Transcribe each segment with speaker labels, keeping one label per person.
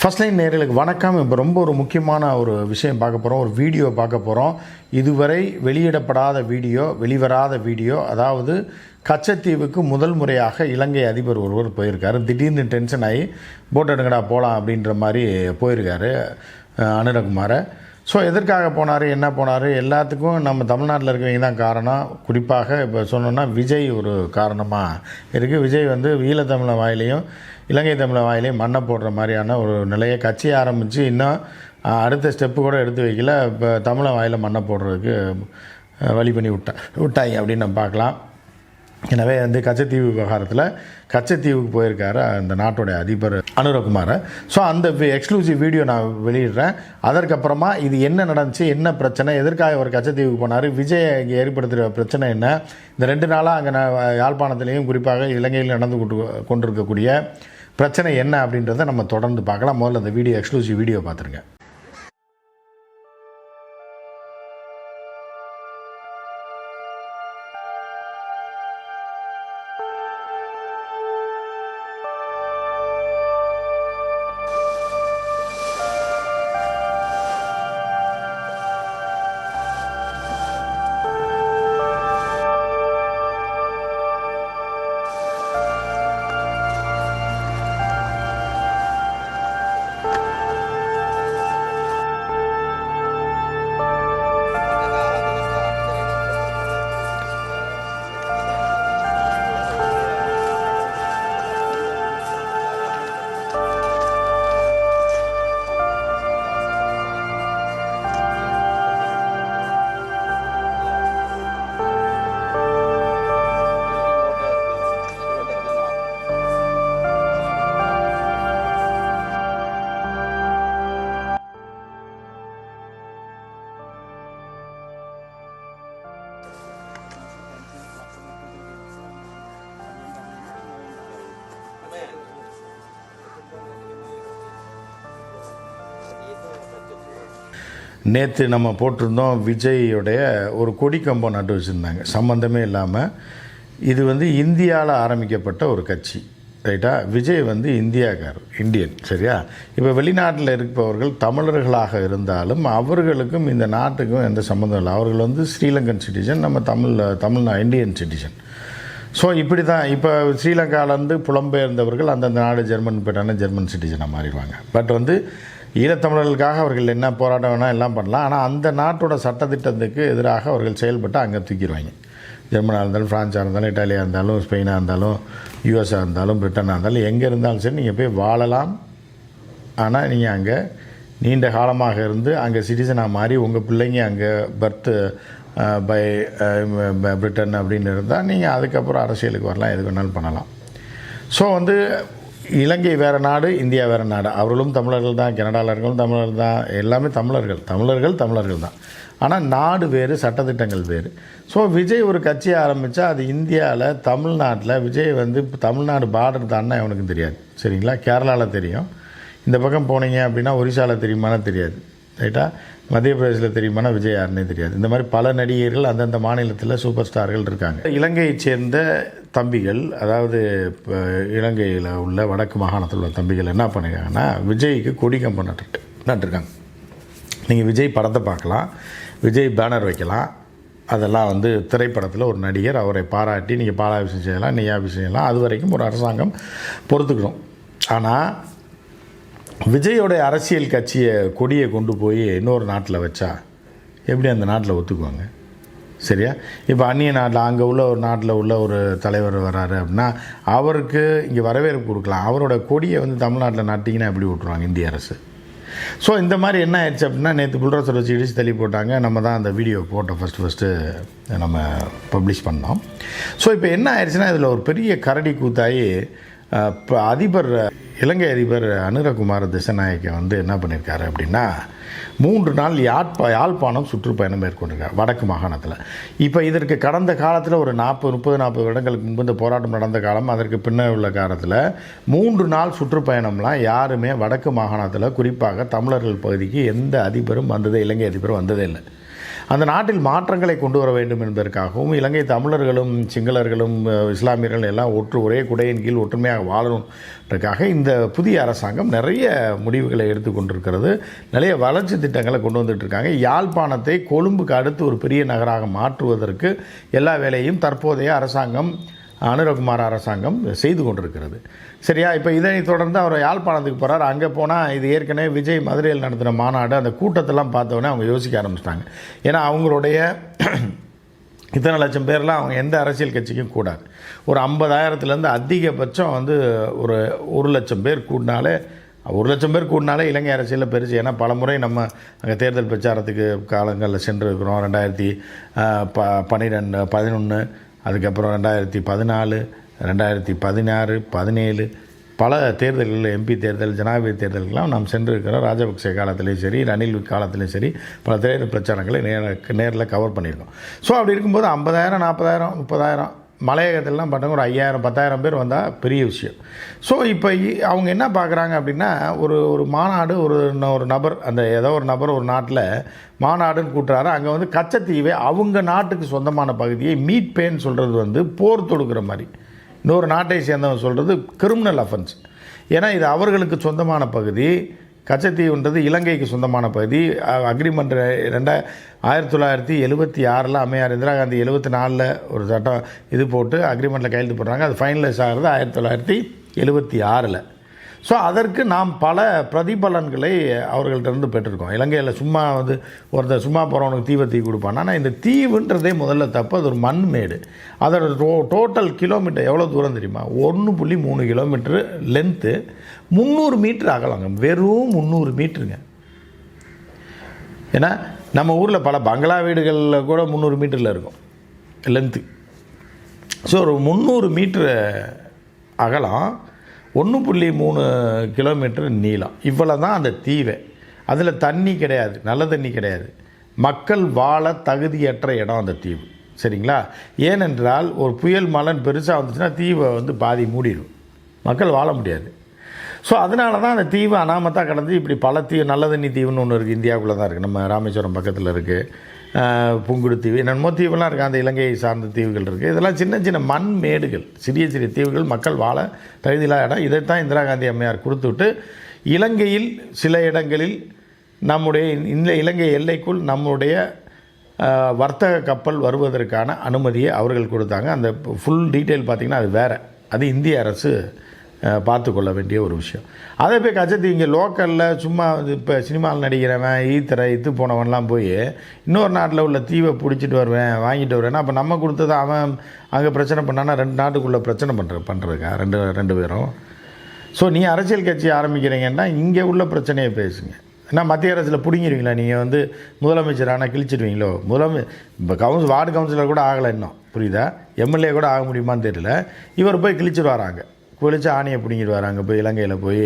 Speaker 1: First line நேர்களுக்கு வணக்கம். இப்போ ரொம்ப ஒரு முக்கியமான ஒரு விஷயம் பார்க்க போகிறோம் ஒரு வீடியோ பார்க்க போகிறோம் இதுவரை வெளியிடப்படாத வீடியோ வெளிவராத வீடியோ அதாவது கச்சத்தீவுக்கு முதல் முறையாக இலங்கை அதிபர் ஒருவர் போயிருக்காரு. திடீர்னு டென்ஷன் ஆகி போட் எடுங்கடா போகலாம் அப்படின்ற மாதிரி போயிருக்காரு அனுரகுமாரை. ஸோ எதற்காக போனார் என்ன போனார் எல்லாத்துக்கும் நம்ம தமிழ்நாட்டில் இருக்கவங்க தான் காரணம். குறிப்பாக இப்போ சொன்னோன்னா விஜய் ஒரு காரணமாக இருக்குது விஜய் வந்து ஈழத்தமிழ வாயிலையும் இலங்கை தமிழ வாயிலையும் மண்ணை போடுற மாதிரியான ஒரு நிலையை கட்சி ஆரம்பித்து இன்னும் அடுத்த ஸ்டெப்பு கூட எடுத்து வைக்கல. இப்போ தமிழ வாயில் மண்ணை போடுறதுக்கு வழி பண்ணி விட்டா விட்டாங்க அப்படின்னு நம்ம பார்க்கலாம். எனவே வந்து கச்சத்தீவு விவகாரத்தில் கச்சத்தீவுக்கு போயிருக்காரு அந்த நாட்டுடைய அதிபர் அனுரகுமாரை. ஸோ அந்த எக்ஸ்க்ளூசிவ் வீடியோ நான் வெளியிடுறேன். அதற்கப்புறமா இது என்ன நடந்துச்சு என்ன பிரச்சனை எதற்காக அவர் கச்சத்தீவுக்கு போனார் விஜய் இங்கே ஏற்படுத்துகிற பிரச்சனை என்ன? இந்த ரெண்டு நாளாக அங்கே நான் குறிப்பாக இலங்கையில் நடந்து கொண்டு கொண்டிருக்கக்கூடிய பிரச்சனை என்ன அப்படின்றத நம்ம தொடர்ந்து பார்க்கலாம். முதல்ல அந்த வீடியோ எக்ஸ்க்ளூசிவ் வீடியோ பார்த்துருங்க. நேற்று நம்ம போட்டிருந்தோம் விஜய்யுடைய ஒரு கொடி கம்பம் நட்டு வச்சுருந்தாங்க. சம்மந்தமே இல்லாமல் இது வந்து இந்தியாவில் ஆரம்பிக்கப்பட்ட ஒரு கட்சி. ரைட்டா? விஜய் வந்து இந்தியாக்கார் இந்தியன் சரியா? இப்போ வெளிநாட்டில் இருப்பவர்கள் தமிழர்களாக இருந்தாலும் அவர்களுக்கும் இந்த நாட்டுக்கும் எந்த சம்மந்தம் இல்லை. அவர்கள் வந்து ஸ்ரீலங்கன் சிட்டிசன் நம்ம தமிழ் தமிழ்நா இந்தியன் சிட்டிசன். ஸோ இப்படி தான் இப்போ ஸ்ரீலங்காவிலேருந்து புலம்பெயர்ந்தவர்கள் அந்தந்த நாடு ஜெர்மன் போயிட்டாங்கன்னா ஜெர்மன் சிட்டிசனாக மாறிடுவாங்க. பட் வந்து ஈழத்தமிழர்களுக்காக அவர்கள் என்ன போராட்டம் வேணால் எல்லாம் பண்ணலாம். ஆனால் அந்த நாட்டோட சட்டத்திட்டத்துக்கு எதிராக அவர்கள் செயல்பட்டு அங்கே தூக்கிடுவாங்க. ஜெர்மனாக இருந்தாலும் ஃப்ரான்ஸாக இருந்தாலும் இட்டாலியாக இருந்தாலும் ஸ்பெயினாக இருந்தாலும் யூஎஸ்ஆ இருந்தாலும் பிரிட்டனாக இருந்தாலும் எங்கே இருந்தாலும் சரி நீங்கள் போய் வாழலாம். ஆனால் நீங்கள் அங்கே நீண்ட காலமாக இருந்து அங்கே சிட்டிசனாக மாறி உங்கள் பிள்ளைங்க அங்கே பர்த்து பை பிரிட்டன் அப்படின்னு இருந்தால் நீங்கள் அதுக்கப்புறம் அரசியலுக்கு வரலாம் எது வேணாலும் பண்ணலாம். ஸோ வந்து இலங்கை வேறு நாடு இந்தியா வேறு நாடு. அவர்களும் தமிழர்கள் தான் கனடாவில் இருக்கவங்களும் தமிழர்கள் தான் எல்லாமே தமிழர்கள். தமிழர்கள் தமிழர்கள் தான். ஆனால் நாடு வேறு சட்டத்திட்டங்கள் வேறு. ஸோ விஜய் ஒரு கட்சியை ஆரம்பித்தா அது இந்தியாவில் தமிழ்நாட்டில் விஜய் வந்து இப்போ தமிழ்நாடு பார்டர் தான்னா அவனுக்கு தெரியாது. சரிங்களா? கேரளாவில் தெரியும். இந்த பக்கம் போனீங்க அப்படின்னா ஒரிசாவில் தெரியுமானா தெரியாது. ரைட்டா? மத்திய பிரதேசத்தில் தெரியுமானா விஜய் யாருன்னே தெரியாது. இந்த மாதிரி பல நடிகர்கள் அந்தந்த மாநிலத்தில் சூப்பர் ஸ்டார்கள் இருக்காங்க. இலங்கையைச் சேர்ந்த தம்பிகள் அதாவது இப்போ இலங்கையில் உள்ள வடக்கு மாகாணத்தில் உள்ள தம்பிகள் என்ன பண்ணியிருக்காங்கன்னா விஜய்க்கு கொடி கம்பம் நட்டு நட்டுருக்காங்க. நீங்கள் விஜய் படத்தை பார்க்கலாம் விஜய் பேனர் வைக்கலாம். அதெல்லாம் வந்து திரைப்படத்தில் ஒரு நடிகர் அவரை பாராட்டி நீங்கள் பாலாபிஷேகம் செய்யலாம் நெய்யாபிஷேகம் செய்யலாம். அது வரைக்கும் ஒரு அரசாங்கம் பொறுத்துக்கணும். ஆனால் விஜயோடைய அரசியல் கட்சியை கொடியை கொண்டு போய் இன்னொரு நாட்டில் வச்சா எப்படி அந்த நாட்டில் ஒத்துக்குவாங்க? சரியா? இப்போ அந்நிய நாட்டில் அங்கே உள்ள ஒரு நாட்டில் உள்ள ஒரு தலைவர் வராரு அப்படின்னா அவருக்கு இங்கே வரவேற்பு கொடுக்கலாம். அவரோட கொடியை வந்து தமிழ்நாட்டில் நட்டிங்கன்னா எப்படி விட்ருவாங்க இந்திய அரசு? ஸோ இந்த மாதிரி என்ன ஆயிடுச்சு அப்படின்னா நேற்று புல்ராசர் வச்சு இடிச்சு தள்ளி போட்டாங்க. நம்ம தான் அந்த வீடியோ போட்டோம் ஃபஸ்ட்டு ஃபஸ்ட்டு நம்ம பப்ளிஷ் பண்ணோம். ஸோ இப்போ என்ன ஆயிடுச்சுன்னா இதில் ஒரு பெரிய கரடி கூத்தாயி இப்போ அதிபர் இலங்கை அதிபர் அனுரகுமார திசநாயக்க வந்து என்ன பண்ணியிருக்காரு அப்படின்னா மூன்று நாள் யாழ்ப்பா யாழ்ப்பாணம் சுற்றுப்பயணம் மேற்கொண்டிருக்கார் வடக்கு மாகாணத்தில். இப்போ இதற்கு கடந்த காலத்தில் ஒரு நாற்பது முப்பது நாற்பது வருடங்களுக்கு முன்பு இந்த போராட்டம் நடந்த காலம் அதற்கு பின்னர் உள்ள காலத்தில் மூன்று நாள் சுற்றுப்பயணம்லாம் யாருமே வடக்கு மாகாணத்தில் குறிப்பாக தமிழர்கள் பகுதிக்கு எந்த அதிபரும் வந்ததே இலங்கை அதிபரும் வந்ததே இல்லை. அந்த நாட்டில் மாற்றங்களை கொண்டு வர வேண்டும் என்பதற்காகவும் இலங்கை தமிழர்களும் சிங்களர்களும் இஸ்லாமியர்கள் எல்லாம் ஒற்று ஒரே குடையின் கீழ் ஒற்றுமையாக வாழணுன்றக்காக இந்த புதிய அரசாங்கம் நிறைய முடிவுகளை எடுத்துக்கொண்டிருக்கிறது நிறைய வளர்ச்சி திட்டங்களை கொண்டு வந்துட்டுருக்காங்க யாழ்ப்பாணத்தை கொழும்புக்கு அடுத்து ஒரு பெரிய நகராக மாற்றுவதற்கு எல்லா வேலையும் தற்போதைய அரசாங்கம் அனுரகுமார் அரசாங்கம் செய்து கொண்டிருக்கிறது. சரியா? இப்போ இதனை தொடர்ந்து அவர் யாழ்ப்பாணத்துக்கு போகிறார் அங்கே போனால் இது ஏற்கனவே விஜய் மதுரையில் நடத்தின மாநாடு அந்த கூட்டத்தெல்லாம் பார்த்தோன்னே அவங்க யோசிக்க ஆரம்பிச்சிட்டாங்க. ஏன்னா அவங்களுடைய இத்தனை லட்சம் பேர்லாம் அவங்க எந்த அரசியல் கட்சிக்கும் கூடாது. ஒரு ஐம்பதாயிரத்துலேருந்து அதிகபட்சம் வந்து ஒரு ஒரு லட்சம் பேர் கூடினாலே ஒரு லட்சம் பேர் கூடினாலே இலங்கை அரசியலில் பெருசு. ஏன்னா பல முறை நம்ம அங்கே தேர்தல் பிரச்சாரத்துக்கு காலங்களில் சென்றிருக்கிறோம். ரெண்டாயிரத்தி ப பன்னிரெண்டு பதினொன்று அதுக்கப்புறம் ரெண்டாயிரத்தி பதினாலு ரெண்டாயிரத்தி பதினாறு பதினேழு பல தேர்தல்களில் எம்பி தேர்தல் ஜனாதிபதி தேர்தலுக்கெல்லாம் நாம் சென்றிருக்கிறோம். ராஜபக்சே காலத்திலையும் சரி ரணில் காலத்திலையும் சரி பல தேர்தல் பிரச்சாரங்களை நேர நேரில் கவர் பண்ணியிருக்கோம். ஸோ அப்படி இருக்கும்போது ஐம்பதாயிரம் நாற்பதாயிரம் முப்பதாயிரம் மலையகத்திலலாம் பார்த்தவங்க ஒரு ஐயாயிரம் பத்தாயிரம் பேர் வந்தால் பெரிய விஷயம். ஸோ இப்போ அவங்க என்ன பார்க்குறாங்க அப்படின்னா ஒரு ஒரு மாநாடு ஒரு ஒரு நபர் அந்த ஏதோ ஒரு நபர் ஒரு நாட்டில் மாநாடுன்னு கூட்டுறாரு. அங்கே வந்து கச்சத்தீவை அவங்க நாட்டுக்கு சொந்தமான பகுதியை மீட் பேன்னு சொல்கிறது வந்து போர் தொடுக்கிற மாதிரி. இன்னொரு நாட்டை சேர்ந்தவன் சொல்கிறது கிரிமினல் அஃபென்ஸ் ஏன்னா இது அவர்களுக்கு சொந்தமான பகுதி. கச்சத்தீவுன்றது இலங்கைக்கு சொந்தமான பகுதி. அக்ரிமெண்ட் ரெண்டா ஆயிரத்தி தொள்ளாயிரத்தி எழுபத்தி ஆறில் அம்மையார் இந்திரா காந்தி எழுபத்தி நாலில் ஒரு சட்டம் இது போட்டு அக்ரிமெண்ட்டில் கையெழுத்து போடுறாங்க. அது ஃபைனலைஸ் ஆகிறது ஆயிரத்தி தொள்ளாயிரத்தி எழுபத்தி ஆறில். ஸோ அதற்கு நாம் பல பிரதிபலன்களை அவர்கள்ட்டருந்து பெற்றிருக்கோம். இலங்கையில் சும்மா வந்து ஒருத்தர் சும்மா போகிறவனுக்கு தீவை தீ கொடுப்பான் ஆனால் இந்த தீவுன்றதே முதல்ல தப்பு. அது ஒரு மண் மேடு அதோட டோ டோட்டல் கிலோமீட்டர் எவ்வளோ தூரம் தெரியுமா? ஒன்று புள்ளி மூணு கிலோமீட்ரு லென்த்து முந்நூறு மீட்ரு அகலங்க. வெறும் முந்நூறு மீட்ருங்க ஏன்னா நம்ம ஊரில் பல பங்களா வீடுகளில் கூட முந்நூறு மீட்டரில் இருக்கும். லென்த்து ஸோ ஒரு முந்நூறு மீட்ரு அகலம் ஒன்று புள்ளி மூணு கிலோமீட்டர் நீளம். இவ்வளோ தான் அந்த தீவை. அதில் தண்ணி கிடையாது நல்ல தண்ணி கிடையாது. மக்கள் வாழ தகுதியற்ற இடம் அந்த தீவு. சரிங்களா? ஏனென்றால் ஒரு புயல் மலன் பெருசாக வந்துச்சுன்னா தீவை வந்து பாதி மூடிடும் மக்கள் வாழ முடியாது. ஸோ அதனால தான் அந்த தீவு அனாமத்தாக கடந்து இப்படி பல தீவு நல்ல தண்ணி தீவுன்னு ஒன்று இருக்குது இந்தியாவுக்குள்ளே தான் இருக்குது நம்ம ராமேஸ்வரம் பக்கத்தில் இருக்குது புங்குடு தீவு என்னென்னமோ தீவுலாம் இருக்குது அந்த இலங்கையை சார்ந்த தீவுகள் இருக்குது இதெல்லாம் சின்ன சின்ன மண் மேடுகள் சிறிய சிறிய தீவுகள். மக்கள் வாழ தகுதியில்லாத இடம். இதைத்தான் இந்திரா காந்தி அம்மையார் கொடுத்துவிட்டு இலங்கையில் சில இடங்களில் நம்முடைய இந்த இலங்கை எல்லைக்குள் நம்முடைய வர்த்தக கப்பல் வருவதற்கான அனுமதியை அவர்கள் கொடுத்தாங்க. அந்த ஃபுல் டீட்டெயில் பார்த்திங்கன்னா அது வேறு. அது இந்திய அரசு பார்த்து கொள்ள வேண்டிய ஒரு விஷயம். அதே போய் கச்சத்து இங்கே லோக்கலில் சும்மா வந்து இப்போ சினிமாவில் நடிக்கிறவன் ஈத்தரை இத்து போனவன்லாம் போய் இன்னொரு நாட்டில் உள்ள தீவை பிடிச்சிட்டு வருவேன் வாங்கிட்டு வருவேன் அப்போ நம்ம கொடுத்தது அவன் அங்கே பிரச்சனை பண்ணானா ரெண்டு நாட்டுக்குள்ளே பிரச்சனை பண்ணுற பண்ணுறதுக்கா ரெண்டு ரெண்டு பேரும். ஸோ நீ அரசியல் கட்சி ஆரம்பிக்கிறீங்கன்னா இங்கே உள்ள பிரச்சனையை பேசுங்க. ஏன்னா மத்திய அரசில் பிடிங்கிருவீங்களா? நீங்கள் வந்து முதலமைச்சர் ஆனால் கிழிச்சிடுவீங்களோ? முதலமை இப்போ கவுன்சில் வார்டு கவுன்சிலர் கூட ஆகலை இன்னும். புரியுதா? எம்எல்ஏ கூட ஆக முடியுமான்னு தெரியல. இவர் போய் கிழிச்சிடுவாராங்க குளிச்சு ஆணையை பிடிங்கிடுவார். அங்கே போய் இலங்கையில் போய்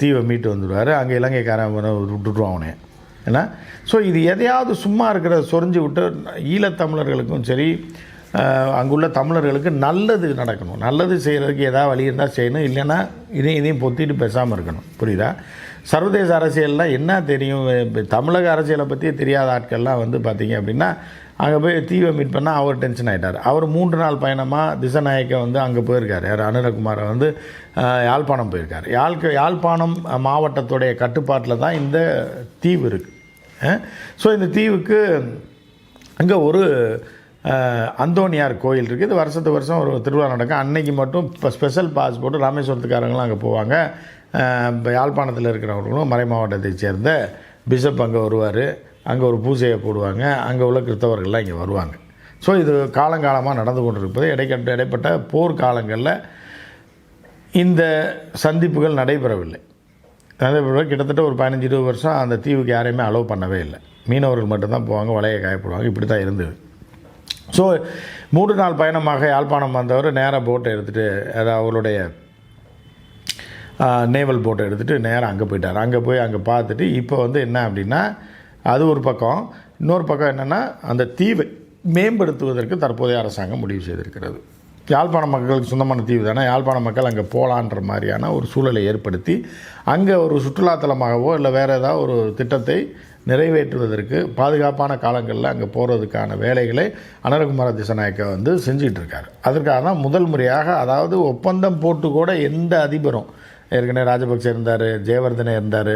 Speaker 1: தீவை மீட்டு வந்துடுவார். அங்கே இலங்கைக்காரன் விட்டுட்டுருவான் அவனே ஏன்னா? ஸோ இது எதையாவது சும்மா இருக்கிறத சொரிஞ்சு விட்டு ஈழத்தமிழர்களுக்கும் சரி அங்குள்ள தமிழர்களுக்கு நல்லது நடக்கணும். நல்லது செய்கிறதுக்கு ஏதாவது வழி இருந்தால் செய்யணும். இல்லைன்னா இதையும் இதையும் பொத்திட்டு பேசாமல் இருக்கணும். புரியுதா? சர்வதேச அரசியல்லாம் என்ன தெரியும்? தமிழக அரசியலை பற்றி தெரியாத ஆட்கள்லாம் வந்து பார்த்தீங்க அப்படின்னா அங்கே போய் தீவை மீட் பண்ணால் அவர் டென்ஷன் ஆகிட்டார் அவர் மூன்று நாள் பயணமாக திசநாயக்க வந்து அங்கே போயிருக்கார். யார்? அனுரகுமாரை வந்து யாழ்ப்பாணம் போயிருக்கார். யாழ்க்கு யாழ்ப்பாணம் மாவட்டத்துடைய கட்டுப்பாட்டில் தான் இந்த தீவு இருக்குது ஸோ இந்த தீவுக்கு அங்கே ஒரு அந்தோனியார் அந்தோணியார் கோயில் இருக்குது இது வருஷத்துக்கு வருஷம் ஒரு திருவிழா நடக்கும். அன்னைக்கு மட்டும் இப்போ ஸ்பெஷல் பாஸ் போட்டு ராமேஸ்வரத்துக்காரங்களும் அங்கே போவாங்க. இப்போ யாழ்ப்பாணத்தில் இருக்கிறவர்களும் மறை மாவட்டத்தை சேர்ந்த பிஷப் அங்கே வருவார். அங்கே ஒரு பூஜையை போடுவாங்க அங்கே உள்ள கிறிஸ்தவர்கள்லாம் இங்கே வருவாங்க. ஸோ இது காலங்காலமாக நடந்து கொண்டிருப்பது. இடைக்கட்ட இடைப்பட்ட போர்க்காலங்களில் இந்த சந்திப்புகள் நடைபெறவில்லை. நடைபெற கிட்டத்தட்ட ஒரு பதினஞ்சு இருபது வருஷம் அந்த தீவுக்கு யாரையுமே அலோவ் பண்ணவே இல்லை. மீனவர்கள் மட்டும்தான் போவாங்க வலையை காயப்படுவாங்க. இப்படி தான் இருந்தது. ஸோ மூன்று நாள் பயணமாக யாழ்ப்பாணம் வந்தவர் நேராக போட்டை எடுத்துகிட்டு அதாவது அவருடைய நேவல் போட்டை எடுத்துகிட்டு நேராக அங்கே போயிட்டார். அங்கே போய் அங்கே பார்த்துட்டு இப்போ வந்து என்ன அப்படின்னா அது ஒரு பக்கம். இன்னொரு பக்கம் என்னென்னா அந்த தீவை மேம்படுத்துவதற்கு தற்போதைய அரசாங்கம் முடிவு செய்திருக்கிறது. யாழ்ப்பாண மக்களுக்கு சொந்தமான தீவு தானே? யாழ்ப்பாண மக்கள் அங்கே போகலான்ற மாதிரியான ஒரு சூழலை ஏற்படுத்தி அங்கே ஒரு சுற்றுலாத்தலமாகவோ இல்லை வேறு ஏதாவது ஒரு திட்டத்தை நிறைவேற்றுவதற்கு பாதுகாப்பான காலங்களில் அங்கே போகிறதுக்கான வேலைகளை அனரகுமார திசநாயக்க வந்து செஞ்சிட்டு அதற்காக தான் முதல் முறையாக அதாவது ஒப்பந்தம் போட்டு கூட எந்த அதிபரும் ஏற்கனவே ராஜபக்சே இருந்தார் ஜெயவர்தனே இருந்தார்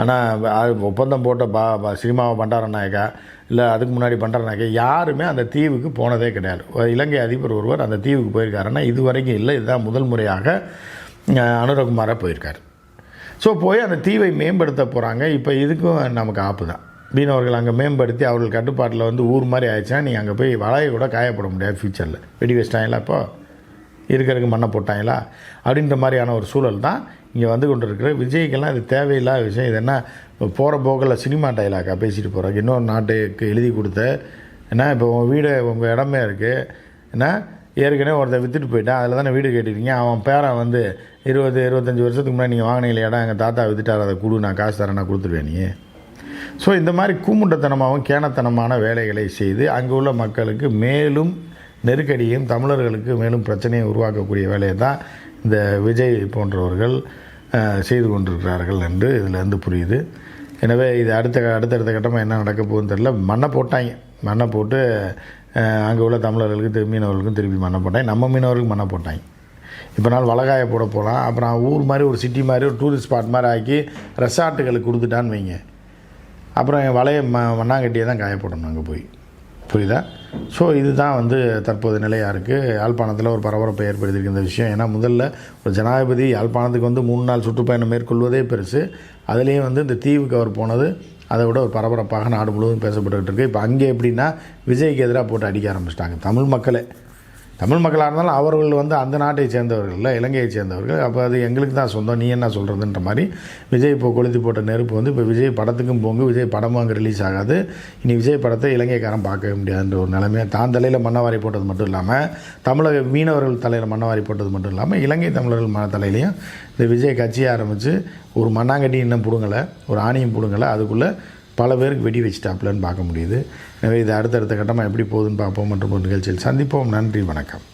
Speaker 1: ஆனால் ஒப்பந்தம் போட்ட பா பா- சினிமாவை பண்டாரநாயக்கா இல்லை அதுக்கு முன்னாடி பண்டாரநாயக்கா யாருமே அந்த தீவுக்கு போனதே கிடையாது. இலங்கை அதிபர் ஒருவர் அந்த தீவுக்கு போயிருக்காருன்னா இது வரைக்கும் இல்லை. இதுதான் முதல் முறையாக அனுரகுமாராக போயிருக்கார். ஸோ போய் அந்த தீவை மேம்படுத்த போகிறாங்க இப்போ இதுக்கும் நமக்கு ஆப்பு தான். மீனவர்கள் அங்கே மேம்படுத்தி அவர்கள் கட்டுப்பாட்டில் வந்து ஊர் மாதிரி ஆயிடுச்சுன்னா நீங்கள் அங்கே போய் வலையை கூட காயப்பட முடியாது ஃப்யூச்சரில் வெடி வச்சிட்டாங்களா இப்போ? இருக்கிறதுக்கு மண்ணை போட்டாங்களா? அப்படின்ற மாதிரியான ஒரு சூழல் தான் இங்கே வந்து கொண்டிருக்கிற விஜய்க்கெல்லாம் இது தேவையில்லாத விஷயம். இது என்ன? போகிற போக்கில் சினிமா டைலாக்காக பேசிட்டு போகிறாங்க இன்னொரு நாட்டுக்கு எழுதி கொடுத்த என்ன? இப்போ உங்கள் வீடு உங்கள் இடமே இருக்குது என்ன? ஏற்கனவே ஒருத்தன் விற்றுட்டு போயிட்டான். அதில் தானே வீடு கேட்டிருக்கீங்க. அவன் பேரன் வந்து இருபது இருபத்தஞ்சி வருஷத்துக்கு முன்னாடி நீங்கள் வாங்கினீங்களே இடம் எங்கள் தாத்தா விற்றுட்டார் அதை கொடு நான் காசு தரேன் நான் கொடுத்துருவேன் நீ. ஸோ இந்த மாதிரி கூமுண்டத்தனமாகவும் கேனத்தனமான வேலைகளை செய்து அங்கே உள்ள மக்களுக்கு மேலும் நெருக்கடியும் தமிழர்களுக்கு மேலும் பிரச்சனையும் உருவாக்கக்கூடிய வேலையை தான் இந்த விஜய் போன்றவர்கள் செய்து கொண்டிருக்கிறார்கள் என்று இதிலேருந்து புரியுது. எனவே இது அடுத்த அடுத்தடுத்த கட்டமாக என்ன நடக்க போகுதுன்னு தெரில மண்ணை போட்டாங்க. மண்ணை போட்டு அங்கே உள்ள தமிழர்களுக்கு மீனவர்களுக்கும் திருப்பி மண்ணை போட்டாங்க. நம்ம மீனவர்களுக்கு மண்ணை போட்டாங்க. இப்போ நாள் வளகாய போட போகலாம் அப்புறம் ஊர் மாதிரி ஒரு சிட்டி மாதிரி ஒரு டூரிஸ்ட் ஸ்பாட் மாதிரி ஆக்கி ரெசார்ட்டுகளுக்கு கொடுத்துட்டான்னு வைங்க. அப்புறம் என் வலையை ம மண்ணாங்கட்டியை தான் காயப்படணும் அங்கே போய். புரியுதா? ஸோ இதுதான் வந்து தற்போது நிலையாக இருக்குது யாழ்ப்பாணத்தில் ஒரு பரபரப்பை ஏற்படுத்தியிருக்கு இந்த விஷயம். ஏன்னா முதல்ல ஒரு ஜனாதிபதி யாழ்ப்பாணத்துக்கு வந்து மூணு நாள் சுற்றுப்பயணம் மேற்கொள்வதே பெருசு. அதுலேயும் வந்து இந்த தீவுக்கு அவர் போனது அதை விட ஒரு பரபரப்பாக நாடு முழுவதும் பேசப்பட்டுக்கிட்டு இருக்கு. இப்போ அங்கே எப்படின்னா விஜய்க்கு எதிராக போட்டு அடிக்க ஆரம்பிச்சிட்டாங்க தமிழ் மக்களே. தமிழ் மக்களாக இருந்தாலும் அவர்கள் வந்து அந்த நாட்டை சேர்ந்தவர்கள் இல்லை இலங்கையை சேர்ந்தவர்கள். அப்போ அது எங்களுக்கு தான் சொந்தம். நீ என்ன சொல்கிறதுன்ற மாதிரி விஜய் இப்போ கொளுத்தி போட்ட நெருப்பு வந்து இப்போ விஜய் படத்துக்கும் போங்க விஜய் படமும் அங்கே ரிலீஸ் ஆகாது. இனி விஜய் படத்தை இலங்கைக்காரன் பார்க்கவே முடியாதுன்ற ஒரு நிலைமையை தான் தலையில் மண்ணவாரி போட்டது மட்டும் இல்லாமல் தமிழக மீனவர்கள் தலையில் மண்ணவாரி போட்டது மட்டும் இல்லாமல் இலங்கை தமிழர்கள் மன தலையிலையும் இந்த விஜய் கட்சியை ஆரம்பித்து ஒரு மண்ணாங்கட்டி இன்னும் பிடுங்கலை ஒரு ஆணியும் பிடுங்கலை அதுக்குள்ளே பல பேருக்கு வெடி வச்சுட்டாப்லன்னு பார்க்க முடியுது. எனவே இது அடுத்தடுத்த கட்டமாக எப்படி போகுதுன்னு பார்ப்போம். மற்றும் ஒரு நிகழ்ச்சியில் சந்திப்போம். நன்றி. வணக்கம்.